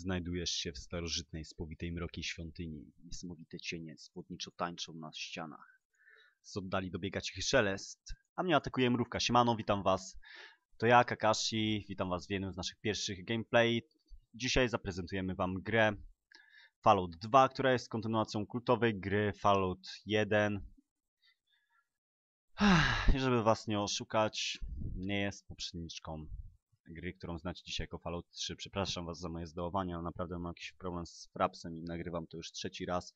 Znajdujesz się w starożytnej, spowitej mrokiej świątyni. Niesamowite cienie spłodniczo tańczą na ścianach. Z oddali dobiega cichy szelest, a mnie atakuje mrówka. Siemano, witam was. To ja, Kakashi, witam was w jednym z naszych pierwszych gameplay. Dzisiaj zaprezentujemy wam grę Fallout 2, która jest kontynuacją kultowej gry Fallout 1. I żeby was nie oszukać, nie jest poprzedniczką gry, którą znacie dzisiaj jako Fallout 3. Przepraszam was za moje zdołowanie, ale naprawdę mam jakiś problem z frapsem i nagrywam to już trzeci raz.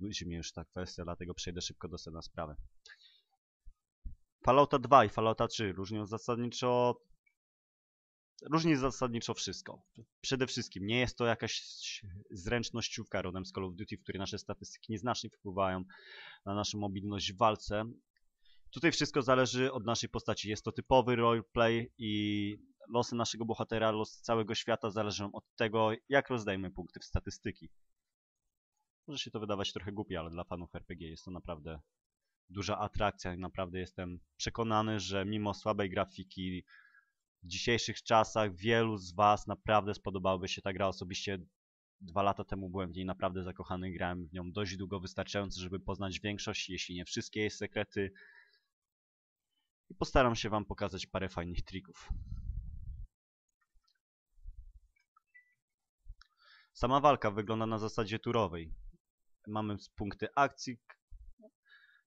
Nudzi mnie już ta kwestia, dlatego przejdę szybko do sedna sprawy. Fallouta 2 i Fallouta 3 różnią zasadniczo różni zasadniczo wszystko. Przede wszystkim nie jest to jakaś zręcznościówka rodem z Call of Duty, w której nasze statystyki nieznacznie wpływają na naszą mobilność w walce. Tutaj wszystko zależy od naszej postaci. Jest to typowy roleplay i losy naszego bohatera, losy całego świata zależą od tego, jak rozdajemy punkty w statystyki. Może się to wydawać trochę głupie, ale dla fanów RPG jest to naprawdę duża atrakcja naprawdę jestem przekonany, że mimo słabej grafiki w dzisiejszych czasach wielu z Was naprawdę spodobałaby się ta gra. Osobiście dwa lata temu byłem w niej naprawdę zakochany, grałem w nią dość długo, wystarczająco, żeby poznać większość, jeśli nie wszystkie jej sekrety. I postaram się Wam pokazać parę fajnych trików. Sama walka wygląda na zasadzie turowej. Mamy punkty akcji.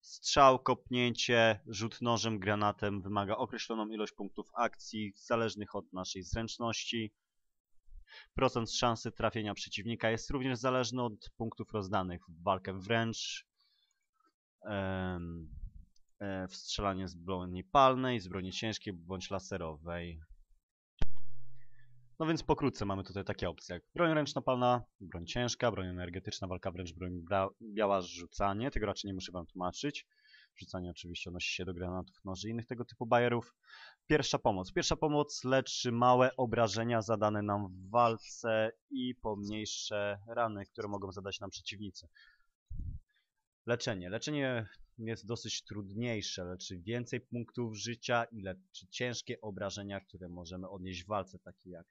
Strzał, kopnięcie, rzut nożem, granatem wymaga określoną ilość punktów akcji, zależnych od naszej zręczności. Procent szansy trafienia przeciwnika jest również zależny od punktów rozdanych w walkę wręcz, e, w strzelanie z broni palnej, z broni ciężkiej bądź laserowej. No więc pokrótce mamy tutaj takie opcje jak broń ręczna palna, broń ciężka, broń energetyczna, walka wręcz, broń biała, rzucanie. Tego raczej nie muszę wam tłumaczyć. Rzucanie oczywiście odnosi się do granatów, noży i innych tego typu bajerów. Pierwsza pomoc. Pierwsza pomoc leczy małe obrażenia zadane nam w walce i pomniejsze rany, które mogą zadać nam przeciwnicy. Leczenie. Leczenie jest dosyć trudniejsze, leczy więcej punktów życia i leczy ciężkie obrażenia, które możemy odnieść w walce, takie jak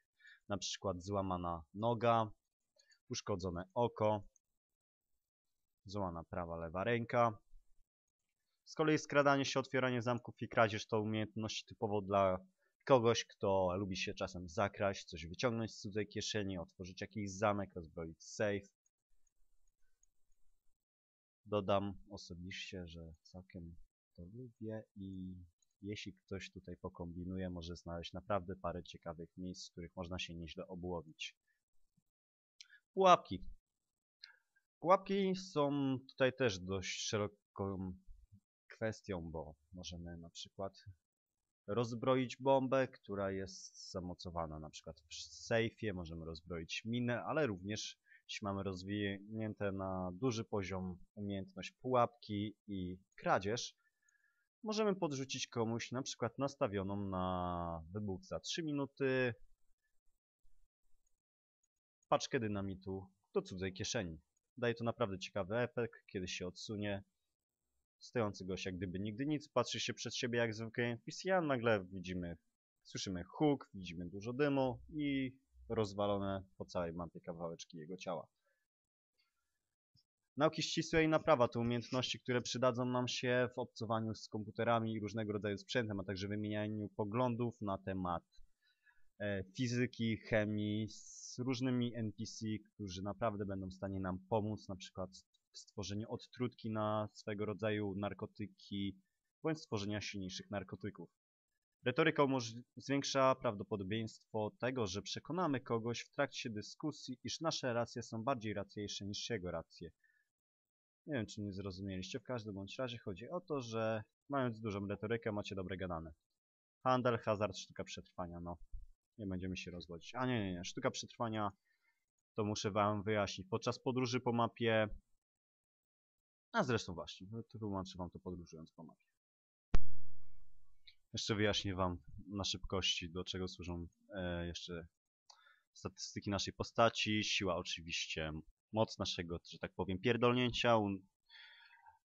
na przykład złamana noga, uszkodzone oko, złamana prawa, lewa ręka. Z kolei skradanie się, otwieranie zamków i kradzież to umiejętności typowo dla kogoś, kto lubi się czasem zakraść, coś wyciągnąć z cudzej kieszeni, otworzyć jakiś zamek, rozbroić safe. Dodam osobiście, że całkiem to lubię i jeśli ktoś tutaj pokombinuje, może znaleźć naprawdę parę ciekawych miejsc, w których można się nieźle obłowić. Pułapki. Pułapki są tutaj też dość szeroką kwestią, bo możemy na przykład rozbroić bombę, która jest zamocowana na przykład w sejfie, możemy rozbroić minę, ale również jeśli mamy rozwinięte na duży poziom umiejętność pułapki i kradzież, możemy podrzucić komuś na przykład nastawioną na wybuch za 3 minuty paczkę dynamitu do cudzej kieszeni. Daje to naprawdę ciekawy efekt, kiedy się odsunie stojący gość jak gdyby nigdy nic, patrzy się przed siebie jak zwykły NPC, a nagle widzimy, słyszymy huk, widzimy dużo dymu i rozwalone po całej mapie kawałeczki jego ciała. Nauki ścisłe i naprawa to umiejętności, które przydadzą nam się w obcowaniu z komputerami i różnego rodzaju sprzętem, a także wymienianiu poglądów na temat e, fizyki, chemii z różnymi NPC, którzy naprawdę będą w stanie nam pomóc, na przykład w stworzeniu odtrutki na swego rodzaju narkotyki, bądź stworzenia silniejszych narkotyków. Retoryka zwiększa prawdopodobieństwo tego, że przekonamy kogoś w trakcie dyskusji, iż nasze racje są bardziej racjejsze niż jego racje. Nie wiem, czy nie zrozumieliście. W każdym bądź razie chodzi o to, że mając dużą retorykę, macie dobre gadane. Handel, hazard, sztuka przetrwania, no. Nie będziemy się rozwodzić. A nie, nie, nie. Sztuka przetrwania to muszę wam wyjaśnić. Podczas podróży po mapie... A zresztą właśnie, wytłumaczę wam to podróżując po mapie. Jeszcze wyjaśnię wam na szybkości, do czego służą e, jeszcze statystyki naszej postaci. Siła oczywiście moc naszego, że tak powiem, pierdolnięcia,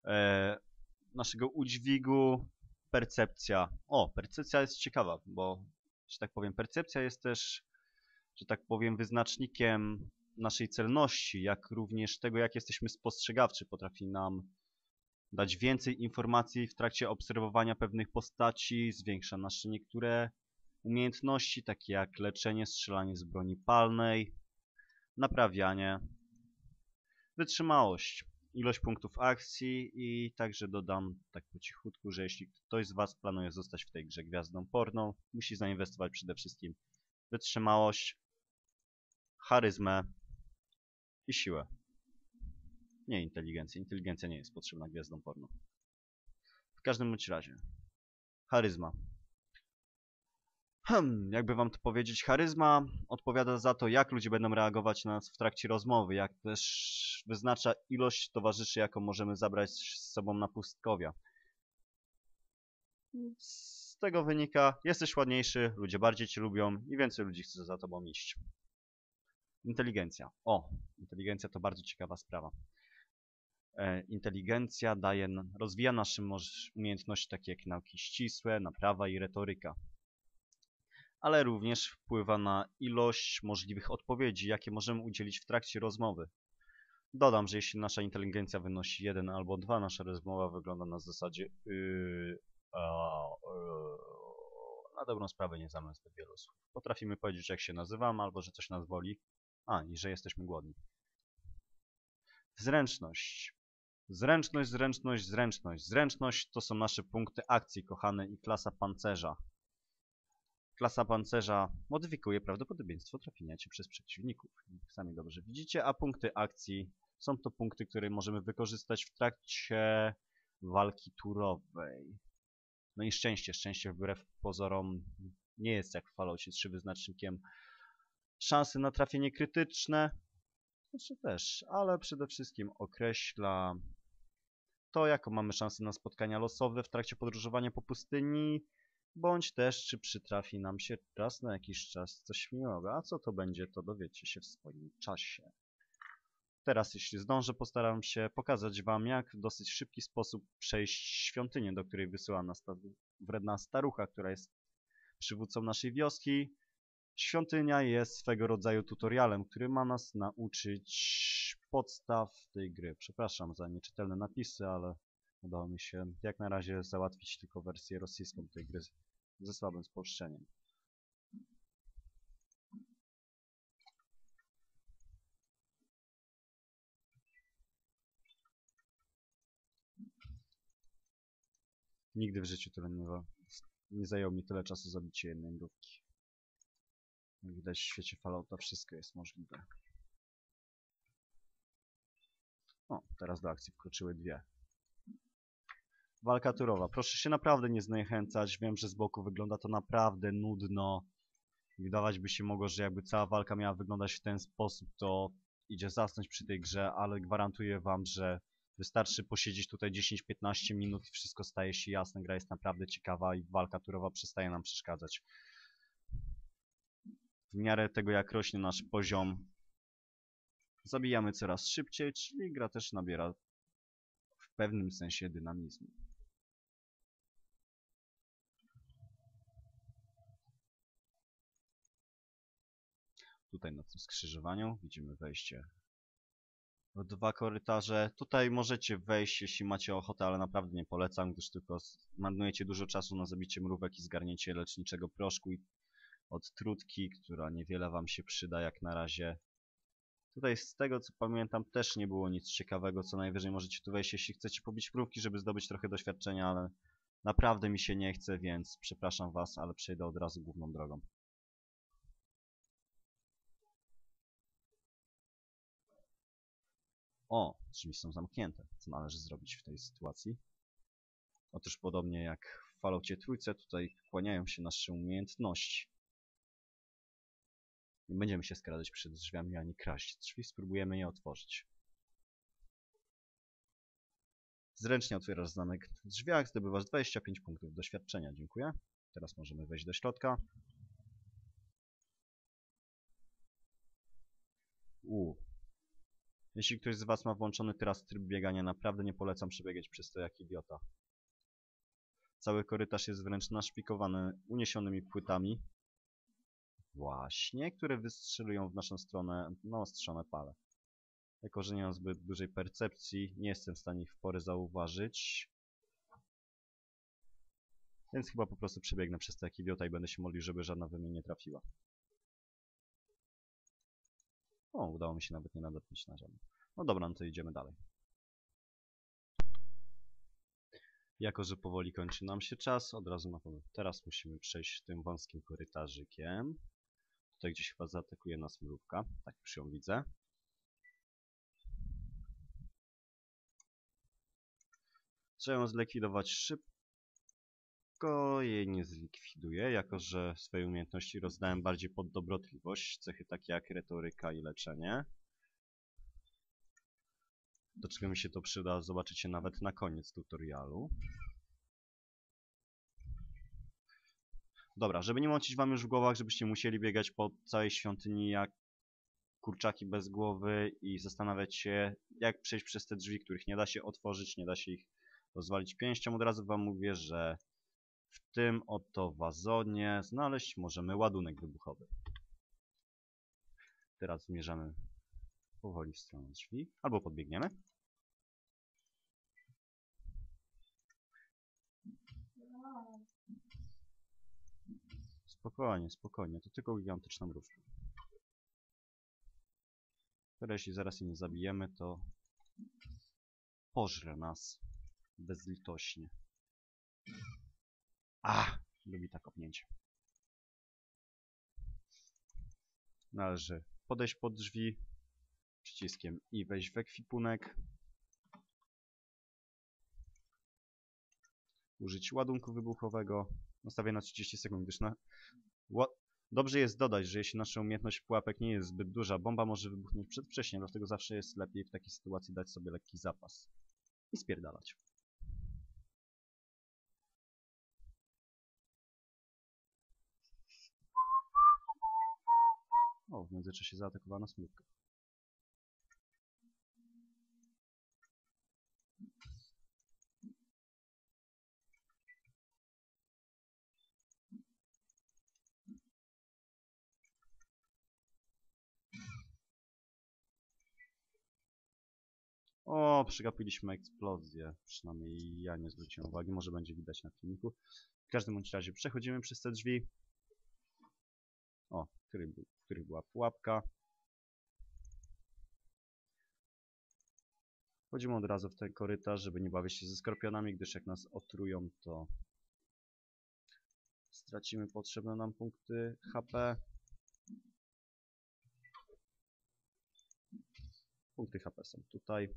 e, naszego udźwigu, percepcja. O, percepcja jest ciekawa, bo, że tak powiem, percepcja jest też że tak powiem, wyznacznikiem naszej celności, jak również tego, jak jesteśmy spostrzegawczy. Potrafi nam dać więcej informacji w trakcie obserwowania pewnych postaci, zwiększa nasze niektóre umiejętności, takie jak leczenie, strzelanie z broni palnej, naprawianie, wytrzymałość, ilość punktów akcji i także dodam tak po cichutku, że jeśli ktoś z Was planuje zostać w tej grze gwiazdą porną, musi zainwestować przede wszystkim wytrzymałość, charyzmę i siłę. Nie inteligencję. Inteligencja nie jest potrzebna gwiazdom porno. W każdym bądź razie. Charyzma. Hmm, jakby wam to powiedzieć, charyzma odpowiada za to, jak ludzie będą reagować na nas w trakcie rozmowy, jak też wyznacza ilość towarzyszy, jaką możemy zabrać z sobą na pustkowia. Z tego wynika, jesteś ładniejszy, ludzie bardziej cię lubią i więcej ludzi chce za tobą iść. Inteligencja. O, inteligencja to bardzo ciekawa sprawa. E, inteligencja daje, rozwija nasze umiejętności takie jak nauki ścisłe, naprawa i retoryka. Ale również wpływa na ilość możliwych odpowiedzi, jakie możemy udzielić w trakcie rozmowy. Dodam, że jeśli nasza inteligencja wynosi 1 albo 2, nasza rozmowa wygląda na zasadzie yy, a, yy, na dobrą sprawę nie znamy zbyt wielu słów. Potrafimy powiedzieć jak się nazywamy albo że coś nas boli, a i że jesteśmy głodni. Zręczność. Zręczność, zręczność, zręczność. Zręczność to są nasze punkty akcji, kochane, i klasa pancerza. Klasa pancerza modyfikuje prawdopodobieństwo trafienia cię przez przeciwników. Sami dobrze widzicie, a punkty akcji są to punkty, które możemy wykorzystać w trakcie walki turowej. No i szczęście. Szczęście wbrew pozorom nie jest jak w Falloutie 3 wyznacznikiem szansy na trafienie krytyczne. Znaczy też, ale przede wszystkim określa to, jaką mamy szansę na spotkania losowe w trakcie podróżowania po pustyni, bądź też czy przytrafi nam się raz na jakiś czas coś miłego, a co to będzie, to dowiecie się w swoim czasie. Teraz, jeśli zdążę, postaram się pokazać Wam, jak w dosyć szybki sposób przejść świątynię, do której wysyła nas ta wredna starucha, która jest przywódcą naszej wioski. Świątynia jest swego rodzaju tutorialem, który ma nas nauczyć podstaw tej gry. Przepraszam za nieczytelne napisy, ale udało mi się jak na razie załatwić tylko wersję rosyjską tej gry ze słabym spolszczeniem. Nigdy w życiu tyle nie, nie zajęło mi tyle czasu zabicie jednej mrówki. Jak widać w świecie Fallouta wszystko jest możliwe. O, teraz do akcji wkroczyły dwie. Walka turowa. Proszę się naprawdę nie zniechęcać. Wiem, że z boku wygląda to naprawdę nudno. Wydawać by się mogło, że jakby cała walka miała wyglądać w ten sposób, to idzie zasnąć przy tej grze, ale gwarantuję wam, że wystarczy posiedzieć tutaj 10-15 minut i wszystko staje się jasne. Gra jest naprawdę ciekawa i walka turowa przestaje nam przeszkadzać. W miarę tego, jak rośnie nasz poziom zabijamy coraz szybciej, czyli gra też nabiera w pewnym sensie dynamizmu. Tutaj na tym skrzyżowaniu widzimy wejście w dwa korytarze. Tutaj możecie wejść, jeśli macie ochotę, ale naprawdę nie polecam, gdyż tylko marnujecie dużo czasu na zabicie mrówek i zgarnięcie leczniczego proszku od trutki, która niewiele wam się przyda jak na razie. Tutaj z tego co pamiętam też nie było nic ciekawego, co najwyżej możecie tu wejść, jeśli chcecie pobić mrówki, żeby zdobyć trochę doświadczenia, ale naprawdę mi się nie chce, więc przepraszam was, ale przejdę od razu główną drogą. O, drzwi są zamknięte. Co należy zrobić w tej sytuacji? Otóż podobnie jak w Falloutie trójce, tutaj kłaniają się nasze umiejętności. Nie będziemy się skradać przed drzwiami ani kraść drzwi, spróbujemy je otworzyć. Zręcznie otwierasz zamek w drzwiach, zdobywasz 25 punktów doświadczenia. Dziękuję. Teraz możemy wejść do środka. U. Jeśli ktoś z Was ma włączony teraz tryb biegania, naprawdę nie polecam przebiegać przez to jak idiota. Cały korytarz jest wręcz naszpikowany uniesionymi płytami, Właśnie, które wystrzelują w naszą stronę naostrzone pale. Jako, że nie mam zbyt dużej percepcji, nie jestem w stanie ich w porę zauważyć. Więc chyba po prostu przebiegnę przez te idiota i będę się modlił, żeby żadna we mnie nie trafiła. O, udało mi się nawet nie nadatnić na żadne. No dobra, no to idziemy dalej. Jako, że powoli kończy nam się czas, od razu na pewno teraz musimy przejść tym wąskim korytarzykiem. Tutaj gdzieś chyba zaatakuje nas mrówka. Tak już ją widzę. Trzeba ją zlikwidować szybko. Jej nie zlikwiduję, jako że swoje umiejętności rozdałem bardziej pod dobrotliwość. Cechy takie jak retoryka i leczenie. Do czego mi się to przyda, zobaczycie nawet na koniec tutorialu. Dobra, żeby nie mącić wam już w głowach, żebyście musieli biegać po całej świątyni jak kurczaki bez głowy i zastanawiać się, jak przejść przez te drzwi, których nie da się otworzyć, nie da się ich rozwalić pięścią. Od razu wam mówię, że w tym oto wazonie znaleźć możemy ładunek wybuchowy. Teraz zmierzamy powoli w stronę drzwi, albo podbiegniemy. Spokojnie, spokojnie, to tylko gigantyczna mrówka. Która jeśli zaraz jej nie zabijemy, to pożre nas bezlitośnie. A, lubi tak kopnięcie. Należy podejść pod drzwi przyciskiem i wejść w ekwipunek. Użyć ładunku wybuchowego. Nastawię na 30 sekund, gdyż na... Dobrze jest dodać, że jeśli nasza umiejętność pułapek nie jest zbyt duża, bomba może wybuchnąć przedwcześnie, dlatego zawsze jest lepiej w takiej sytuacji dać sobie lekki zapas. I spierdalać. W międzyczasie zaatakowano smutkę. O, przegapiliśmy eksplozję. Przynajmniej ja nie zwróciłem uwagi, może będzie widać na filmiku. W każdym bądź razie przechodzimy przez te drzwi. O, był, w których była pułapka. Wchodzimy od razu w ten korytarz, żeby nie bawić się ze skorpionami, gdyż jak nas otrują, to stracimy potrzebne nam punkty HP. Punkty HP są tutaj.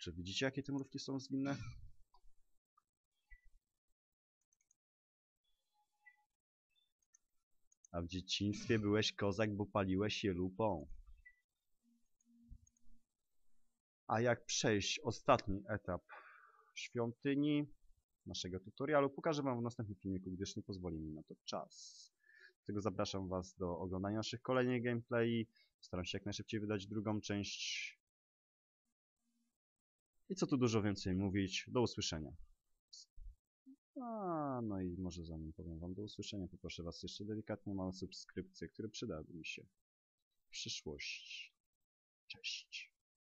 Czy widzicie, jakie te mrówki są zwinne? A w dzieciństwie byłeś kozak, bo paliłeś je lupą. A jak przejść ostatni etap świątyni naszego tutorialu, pokażę Wam w następnym filmiku, gdyż nie pozwoli mi na to czas. Dlatego zapraszam Was do oglądania naszych kolejnych gameplay. Staram się jak najszybciej wydać drugą część i co tu dużo więcej mówić, do usłyszenia. A, no i może zanim powiem Wam do usłyszenia, poproszę Was jeszcze delikatnie o małe subskrypcje, które przydałyby mi się w przyszłości. Cześć.